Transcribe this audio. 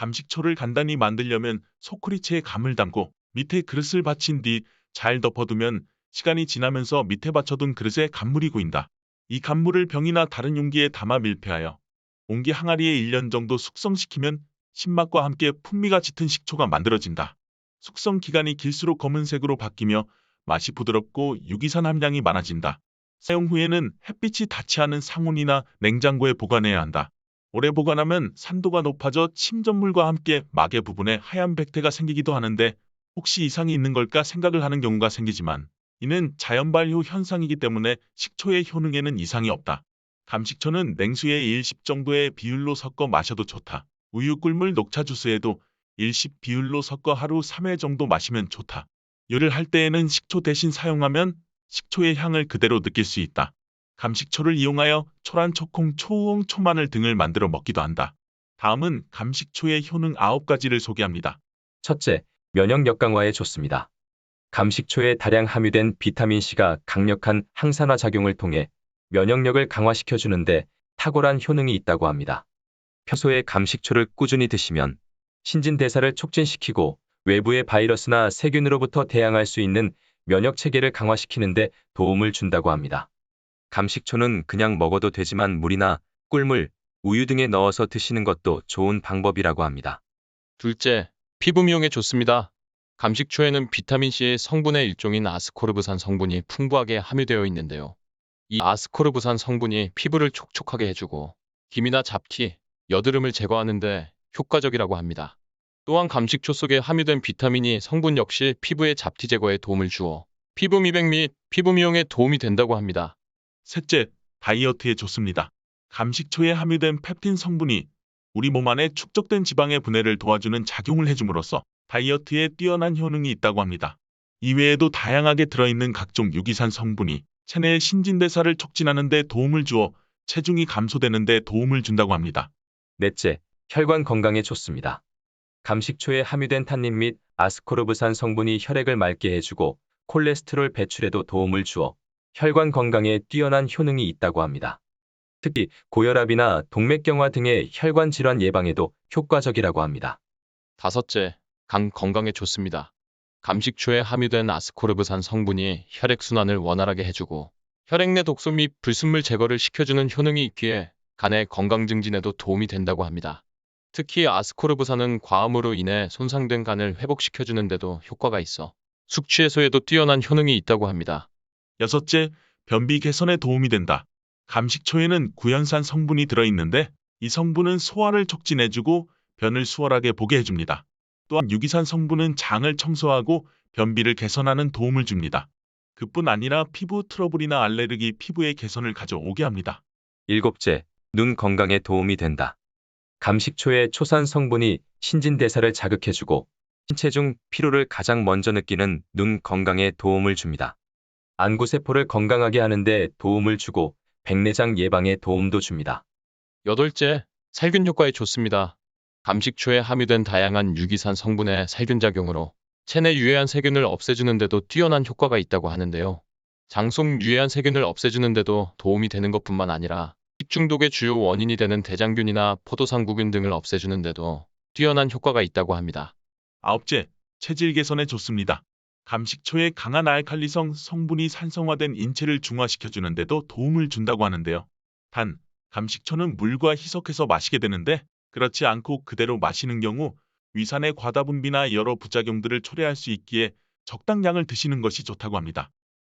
감식초를 간단히 만들려면 소쿠리체에 감을 담고 밑에 그릇을 받친 뒤 잘 덮어두면 시간이 지나면서 밑에 받쳐둔 그릇에 간물이 고인다. 이 간물을 병이나 다른 용기에 담아 밀폐하여 온기 항아리에 1년 정도 숙성시키면 신맛과 함께 풍미가 짙은 식초가 만들어진다. 숙성 기간이 길수록 검은색으로 바뀌며 맛이 부드럽고 유기산 함량이 많아진다. 사용 후에는 햇빛이 닿지 않은 상온이나 냉장고에 보관해야 한다. 오래 보관하면 산도가 높아져 침전물과 함께 막의 부분에 하얀 백태가 생기기도 하는데 혹시 이상이 있는 걸까 생각을 하는 경우가 생기지만 이는 자연 발효 현상이기 때문에 식초의 효능에는 이상이 없다. 감식초는 냉수에 1십 정도의 비율로 섞어 마셔도 좋다. 우유 꿀물 녹차 주스에도 1십 비율로 섞어 하루 3회 정도 마시면 좋다. 요리를 할 때에는 식초 대신 사용하면 식초의 향을 그대로 느낄 수 있다. 감식초를 이용하여 초란, 초콩, 초우엉, 초마늘 등을 만들어 먹기도 한다. 다음은 감식초의 효능 9가지를 소개합니다. 첫째, 면역력 강화에 좋습니다. 감식초에 다량 함유된 비타민C가 강력한 항산화 작용을 통해 면역력을 강화시켜 주는데 탁월한 효능이 있다고 합니다. 평소에 감식초를 꾸준히 드시면 신진대사를 촉진시키고 외부의 바이러스나 세균으로부터 대항할 수 있는 면역 체계를 강화시키는데 도움을 준다고 합니다. 감식초는 그냥 먹어도 되지만 물이나 꿀물, 우유 등에 넣어서 드시는 것도 좋은 방법이라고 합니다. 둘째, 피부 미용에 좋습니다. 감식초에는 비타민C의 성분의 일종인 아스코르브산 성분이 풍부하게 함유되어 있는데요. 이 아스코르브산 성분이 피부를 촉촉하게 해주고 기미나 잡티, 여드름을 제거하는데 효과적이라고 합니다. 또한 감식초 속에 함유된 비타민이 성분 역시 피부의 잡티 제거에 도움을 주어 피부 미백 및 피부 미용에 도움이 된다고 합니다. 셋째, 다이어트에 좋습니다. 감식초에 함유된 펩틴 성분이 우리 몸 안에 축적된 지방의 분해를 도와주는 작용을 해줌으로써 다이어트에 뛰어난 효능이 있다고 합니다. 이외에도 다양하게 들어있는 각종 유기산 성분이 체내의 신진대사를 촉진하는 데 도움을 주어 체중이 감소되는 데 도움을 준다고 합니다. 넷째, 혈관 건강에 좋습니다. 감식초에 함유된 탄닌 및 아스코르브산 성분이 혈액을 맑게 해주고 콜레스테롤 배출에도 도움을 주어 혈관 건강에 뛰어난 효능이 있다고 합니다. 특히 고혈압이나 동맥경화 등의 혈관 질환 예방에도 효과적이라고 합니다. 다섯째, 간 건강에 좋습니다. 감식초에 함유된 아스코르브산 성분이 혈액순환을 원활하게 해주고 혈액 내 독소 및 불순물 제거를 시켜주는 효능이 있기에 간의 건강 증진에도 도움이 된다고 합니다. 특히 아스코르브산은 과음으로 인해 손상된 간을 회복시켜주는데도 효과가 있어 숙취 해소에도 뛰어난 효능이 있다고 합니다. 여섯째, 변비 개선에 도움이 된다. 감식초에는 구연산 성분이 들어있는데 이 성분은 소화를 촉진해주고 변을 수월하게 보게 해줍니다. 또한 유기산 성분은 장을 청소하고 변비를 개선하는 도움을 줍니다. 그뿐 아니라 피부 트러블이나 알레르기 피부의 개선을 가져오게 합니다. 일곱째, 눈 건강에 도움이 된다. 감식초의 초산 성분이 신진대사를 자극해주고 신체 중 피로를 가장 먼저 느끼는 눈 건강에 도움을 줍니다. 안구세포를 건강하게 하는데 도움을 주고 백내장 예방에 도움도 줍니다. 여덟째, 살균 효과에 좋습니다. 감식초에 함유된 다양한 유기산 성분의 살균 작용으로 체내 유해한 세균을 없애주는데도 뛰어난 효과가 있다고 하는데요. 장 속 유해한 세균을 없애주는데도 도움이 되는 것뿐만 아니라 식중독의 주요 원인이 되는 대장균이나 포도상구균 등을 없애주는데도 뛰어난 효과가 있다고 합니다. 아홉째, 체질 개선에 좋습니다. 감식초의 강한 알칼리성 성분이 산성화된 인체를 중화시켜주는 데도 도움을 준다고 하는데요. 단, 감식초는 물과 희석해서 마시게 되는데 그렇지 않고 그대로 마시는 경우 위산의 과다 분비나 여러 부작용들을 초래할 수 있기에 적당량을 드시는 것이 좋다고 합니다.